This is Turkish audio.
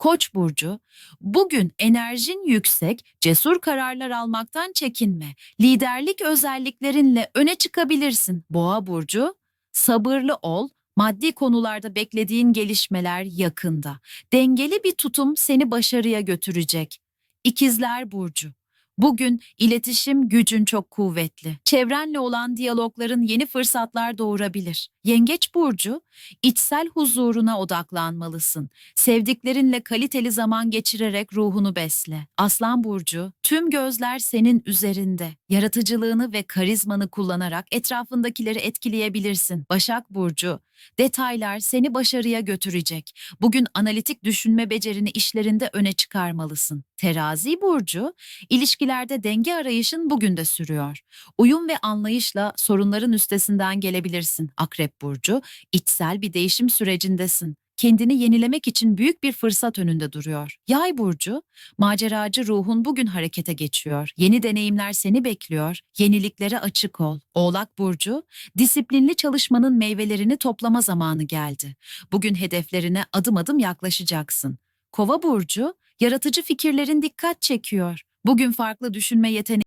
Koç burcu, bugün enerjin yüksek, cesur kararlar almaktan çekinme. Liderlik özelliklerinle öne çıkabilirsin. Boğa burcu, sabırlı ol. Maddi konularda beklediğin gelişmeler yakında. Dengeli bir tutum seni başarıya götürecek. İkizler burcu. Bugün iletişim gücün çok kuvvetli. Çevrenle olan diyalogların yeni fırsatlar doğurabilir. Yengeç burcu, içsel huzuruna odaklanmalısın. Sevdiklerinle kaliteli zaman geçirerek ruhunu besle. Aslan burcu, tüm gözler senin üzerinde. Yaratıcılığını ve karizmanı kullanarak etrafındakileri etkileyebilirsin. Başak burcu, detaylar seni başarıya götürecek. Bugün analitik düşünme becerini işlerinde öne çıkarmalısın. Terazi burcu, ilişkilerde denge arayışın bugün de sürüyor. Uyum ve anlayışla sorunların üstesinden gelebilirsin. Akrep burcu, içsel bir değişim sürecindesin. Kendini yenilemek için büyük bir fırsat önünde duruyor. Yay burcu, maceracı ruhun bugün harekete geçiyor. Yeni deneyimler seni bekliyor. Yeniliklere açık ol. Oğlak burcu, disiplinli çalışmanın meyvelerini toplama zamanı geldi. Bugün hedeflerine adım adım yaklaşacaksın. Kova burcu, yaratıcı fikirlerin dikkat çekiyor. Bugün farklı düşünme yeteneği